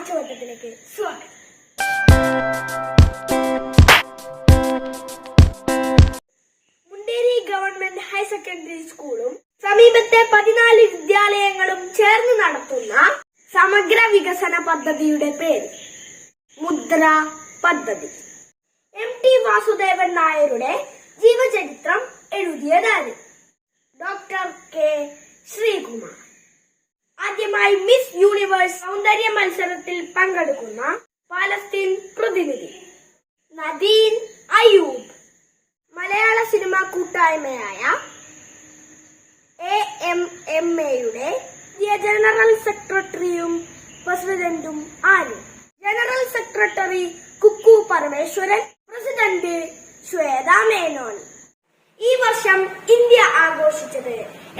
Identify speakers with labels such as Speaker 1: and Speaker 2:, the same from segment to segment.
Speaker 1: ആഴ്ചവട്ടത്തിലേക്ക് സ്വാഗതം Munderi government higher secondary സ്കൂളും സമീപത്തെ പതിനാല് വിദ്യാലയങ്ങളും ചേർന്ന് നടത്തുന്ന സമഗ്ര വികസന പദ്ധതിയുടെ പേര് മുദ്ര പദ്ധതി. എം ടി വാസുദേവൻ നായരുടെ ജീവചരിത്രം എഴുതിയതാണ് ഡോക്ടർ കെ ശ്രീകുമാർ. ആദ്യമായി മിസ് യൂണിവേഴ്സ് സൗന്ദര്യ മത്സരത്തിൽ പങ്കെടുക്കുന്ന പാലസ്തീൻ പ്രതിനിധി നദീൻ അയൂബ് മലയാള സിനിമാ കൂട്ടായ്മയായ എ എം എം എയുടെ ജനറൽ സെക്രട്ടറിയും പ്രസിഡന്റും ആര്? General secretary Kukku Parameswaran president Swetha Menon. ഈ വർഷം ഇന്ത്യ ആഘോഷിച്ചത്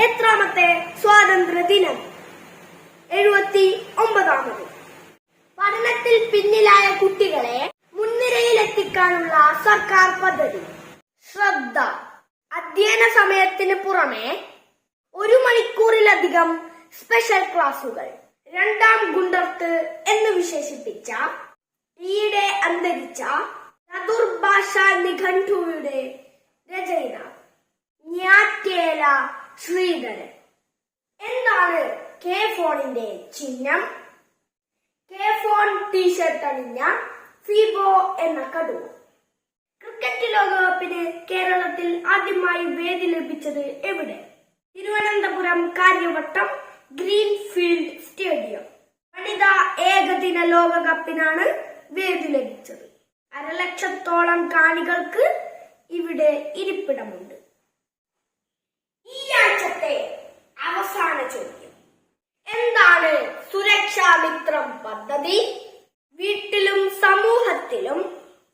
Speaker 1: എത്രാമത്തെ സ്വാതന്ത്ര്യ ദിനം എഴുപത്തി ഒമ്പതാമത് പഠനത്തിൽ പിന്നിലായ കുട്ടികളെ മുൻനിരയിലെത്തിക്കാനുള്ള സർക്കാർ പദ്ധതി. ശ്രദ്ധ. അധ്യയന സമയത്തിന് പുറമെ ഒരു മണിക്കൂറിലധികം സ്പെഷ്യൽ ക്ലാസുകൾ രണ്ടാം ഗുണ്ടർത്ത് എന്ന് വിശേഷിപ്പിച്ച ഈയിടെ അന്തരിച്ച ചതുർഭാഷ നിഘണ്ടുവിടെ രചയിത ശ്രീധരൻ. എന്താണ് കെ ഫോണിന്റെ ചിഹ്നം. കെ ഫോൺ ടീഷർട്ട് അണിഞ്ഞ ഫിബോ എന്ന കടുവ ക്രിക്കറ്റ് ലോകകപ്പിന് കേരളത്തിൽ ആദ്യമായി വേദി ലഭിച്ചത് എവിടെ? തിരുവനന്തപുരം കാര്യവട്ടം ഗ്രീൻഫീൽഡ് സ്റ്റേഡിയം വനിതാ ഏകദിന ലോകകപ്പിനാണ് വേദി ലഭിച്ചത്. അരലക്ഷത്തോളം കാണികൾക്ക് ഇവിടെ ഇരിപ്പിടമുണ്ട് ഈ ആഴ്ചത്തെ അവസാന ചോദ്യം എന്താണ് സുരക്ഷാമിത്രം പദ്ധതി. വീട്ടിലും സമൂഹത്തിലും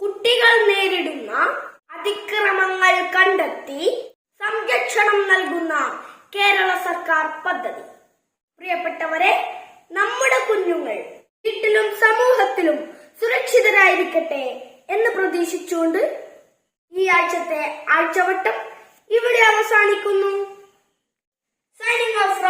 Speaker 1: കുട്ടികൾ നേരിടുന്ന അതിക്രമങ്ങൾ കണ്ടെത്തി സംരക്ഷണം നൽകുന്ന കേരള സർക്കാർ പദ്ധതി. പ്രിയപ്പെട്ടവരെ നമ്മുടെ കുഞ്ഞുങ്ങൾ വീട്ടിലും സമൂഹത്തിലും സുരക്ഷിതരായിരിക്കട്ടെ എന്ന് പ്രതീക്ഷിച്ചുകൊണ്ട് ഈ ആഴ്ചത്തെ ആഴ്ചവട്ടം ഇവിടെ അവസാനിക്കുന്നു. Signing off